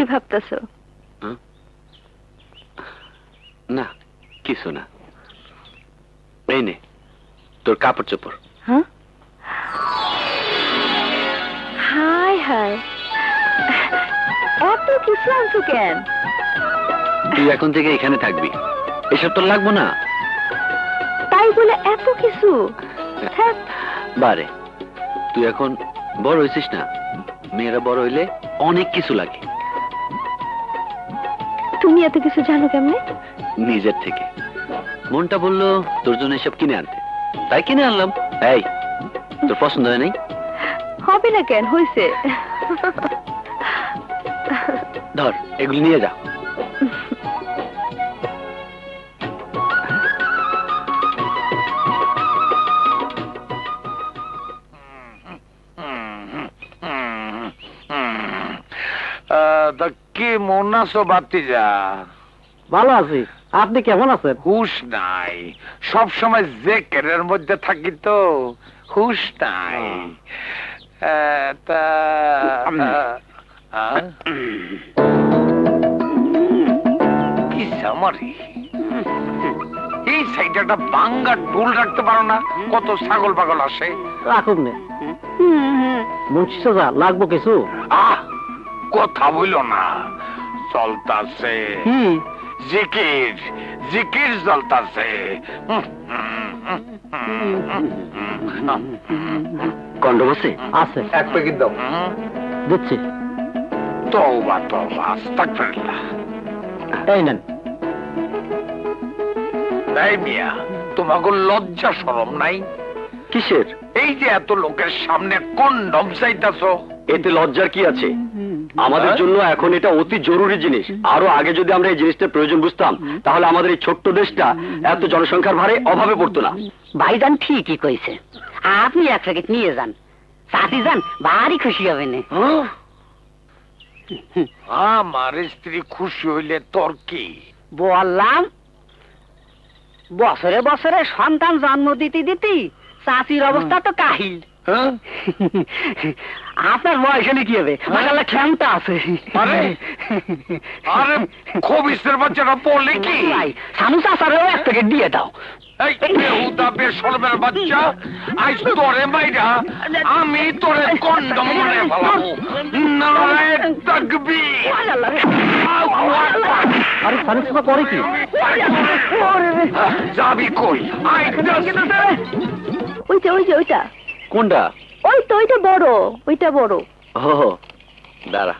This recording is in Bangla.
কি ভাবতেছো? না কিছু না। এই নে তোর কাপড় চোপড়। হ্যাঁ? Hi hi. এত কিছু আনছো কেন? তুই এখন থেকে এখানে থাকবি। এসব তোর লাগবো না। তাই বলে এত কিছু? বারে তুই এখন বড় হয়েছিস না। মেয়েরা বড় হইলে অনেক কিছু লাগে। তুমি এত কিছু জানো কেমনে? নিজের থেকে। মনটা বলল তোর জন্য এসব কিনে আনতে। তাই কিনে আনলাম। এই তোর পছন্দ হয় নাই? হবে না কেন হয়েছে ধর এগুলি নিয়ে যা। আহ, তা কি মন আছো বাতিজা ভালো আছি। আপনি কেমন আছেন? হুশ নাই। সব সময় যে কেরের মধ্যে থাকি তো হুশ নাই। তা কি সামারি? এই সাইডে একটা বাঙ্গা ডুল রাখতে পারো না কত ছাগল পাগল আসে। রাখুন নে। মুন্সি সাজা লাগবো কিছু? আহ কথা বইল না। চলতাছে। জিকির জিকির চলতাছে। আছে আছে। এক প্যাকেট দাও। দিচ্ছি। তওবা তওবা আস্তাগফিরুল্লাহ। এই নেন। এই মিয়া তোমাকে লজ্জা শরম নাই? কিসের? এই যে এত লোকের সামনে কন্ডম চাইতাছো এতে লজ্জার কি আছে? আমাদের হ্যাঁ? জন্য এখন এটা অতি জরুরি জিনিস। আরও আগে যদি আমরা এই জিনিসটার প্রয়োজন বুঝতাম তাহলে আমাদের এই ছোট্ট দেশটা এত জনসংখ্যার ভারে অভাবে পড়তো না। ভাইজান ঠিকই কইছে। আপনি এক প্যাকেট নিয়ে যান। চাষি যান ভারী খুশি হবেন। আমার স্ত্রী খুশি হইলে তোর কি? বললাম বছরে বছরে সন্তান জন্ম দিতে দিতে চাষির অবস্থা তো কাহিল। হ্যাঁ? আপনার বয়স হলে কি হবে? মাসাল্লাহ ক্ষমতা আছে। আরে, আরে খবিসের বাচ্চাটা বলে কি? সানু এক প্যাকেট দিয়ে দাও। এই বেহুদা বেশরমের বাচ্চা আজ তোরে মাইরা আমি তোরে কন্ডম মনে ফেলাবো। নারায়ণ তাকবি আরে সানি সাজা করে কি যাবি কই। ওইটা ওইটা ওইটা। কোনটা? ওই তো ওইটা বড় ওইটা বড়। ও দাঁড়া।